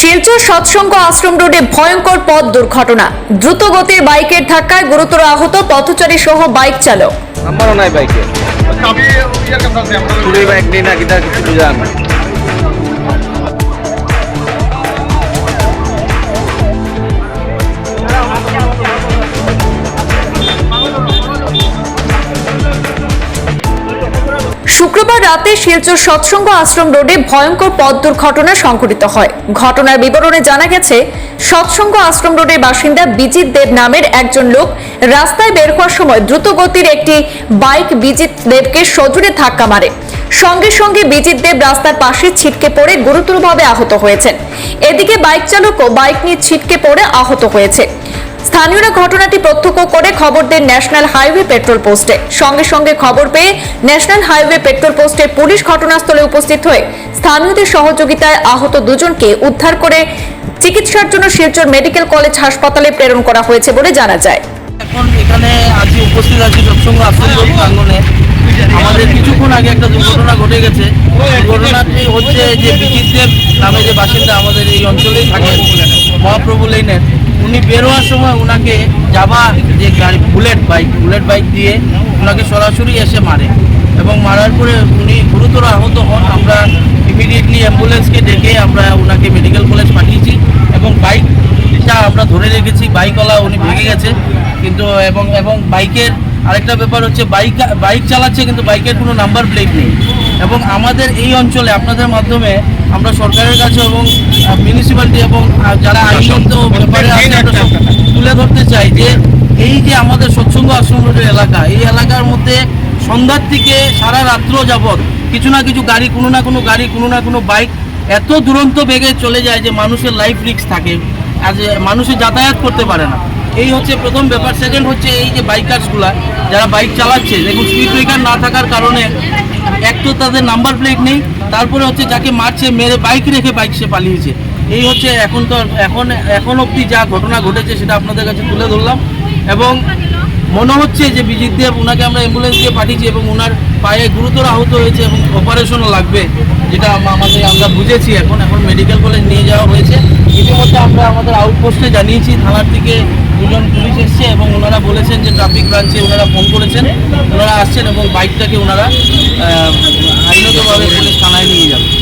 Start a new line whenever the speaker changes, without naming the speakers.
শিলচর সৎসঙ্গ আশ্রম রোডে ভয়ঙ্কর পথ দুর্ঘটনা। দ্রুত গতির বাইকের ধাক্কায় গুরুতর আহত পথচারী সহ বাইক চালক।
আমারও নাই বাইকে।
আমি ইয়ার কাছে আমরা
চুরি বাইক নেই না কিটা কিছু
শুক্রবার রাতে শিলচর সৎসঙ্গ আশ্রম রোডে ভয়ঙ্কর পথ দুর্ঘটনা সংঘটিত হয়। ঘটনার বিবরণে জানা গেছে, সৎসঙ্গ আশ্রম রোডের বাসিন্দা বিজিত দেব নামের একজন লোক রাস্তায় বের হওয়ার সময় দ্রুত গতির একটি বাইক বিজিত দেবকে সজোরে ধাক্কা মারে। সঙ্গে সঙ্গে বিজিত দেব রাস্তার পাশে ছিটকে পড়ে গুরুতরভাবে আহত হয়েছেন। এদিকে বাইক চালকও বাইক নিয়ে ছিটকে পড়ে আহত হয়েছে। স্থানীয়রা ঘটনাটি প্রত্যক্ষ করে খবর দেন ন্যাশনাল হাইওয়ে পেট্রোল পোস্টে। সঙ্গে সঙ্গে খবর পেয়ে ন্যাশনাল হাইওয়ে পেট্রোল পোস্টের পুলিশ ঘটনাস্থলে উপস্থিত হয়ে স্থানীয়দের সহযোগিতায় আহত দুজনকে উদ্ধার করে চিকিৎসার জন্য শিলচর মেডিকেল কলেজ হাসপাতালে প্রেরণ করা হয়েছে বলে জানা যায়।
এখন এখানে আজ উপস্থিত আছি সৎসঙ্গ আশ্রম প্রাঙ্গণে। কিছুক্ষণ আগে একটা দুর্ঘটনা ঘটে গেছে। ঘটনাটি হচ্ছে যে দেব নামে যে বাসিন্দা আমাদের এই অঞ্চলেই থাকেন মহাপ্রভু লেনের, উনি বেরোয়ার সময় ওনাকে যাবা যে গাড়ি, বুলেট বাইক বুলেট বাইক দিয়ে ওনাকে সরাসরি এসে মারে এবং মারার পরে উনি গুরুতর আহত হন। আমরা ইমিডিয়েটলি অ্যাম্বুলেন্সকে ডেকে আমরা ওনাকে মেডিকেল কলেজ পাঠিয়েছি এবং বাইকটা আমরা ধরে রেখেছি, বাইকওয়ালা উনি ভেঙে গেছে। কিন্তু এবং এবং বাইকের আরেকটা ব্যাপার হচ্ছে বাইক বাইক চালাচ্ছে কিন্তু বাইকের কোনো নাম্বার প্লেট নেই। এবং আমাদের এই অঞ্চলে আপনাদের মাধ্যমে আমরা সরকারের কাছে এবং মিউনিসিপ্যালিটি এবং যারা আইনত ব্যাপারে তুলে ধরতে চাই যে এই যে আমাদের সৎসঙ্গ আশ্রম রোডের এলাকা এই এলাকার মধ্যে সন্ধ্যার থেকে সারা রাত্র যাবৎ কিছু না কিছু গাড়ি কোনো না কোনো গাড়ি কোনো না কোনো বাইক এত দুরন্ত বেগে চলে যায় যে মানুষের লাইফ রিস্ক থাকে। আর যে মানুষে যাতায়াত করতে পারে না। এই হচ্ছে প্রথম ব্যাপার। সেকেন্ড হচ্ছে এই যে বাইকার্সগুলো যারা বাইক চালাচ্ছে, দেখুন স্পিড ব্রেকার না থাকার কারণে এক তো তাদের নাম্বার প্লেট নেই, তারপরে হচ্ছে যাকে মারছে, মেরে বাইক রেখে বাইক সে পালিয়েছে। এই হচ্ছে এখন তো এখন এখন অবধি যা ঘটনা ঘটেছে সেটা আপনাদের কাছে তুলে ধরলাম। এবং মনে হচ্ছে যে বিজিত দেব ওনাকে আমরা অ্যাম্বুলেন্স দিয়ে পাঠিয়েছি এবং ওনার পায়ে গুরুতর আহত হয়েছে এবং অপারেশনও লাগবে, যেটা আমাদের, আমরা বুঝেছি এখন। এখন মেডিকেল কলেজ নিয়ে যাওয়া হয়েছে। ইতিমধ্যে আমরা আমাদের আউটপোস্টে জানিয়েছি, থানার থেকে দুজন পুলিশ এসছে এবং ওনারা বলেছেন যে ট্রাফিক ব্রাঞ্চে ওনারা ফোন করেছেন। ওনারা আসছেন এবং বাইকটাকে ওনারা আইনগতভাবে পুলিশ থানায় নিয়ে যাবেন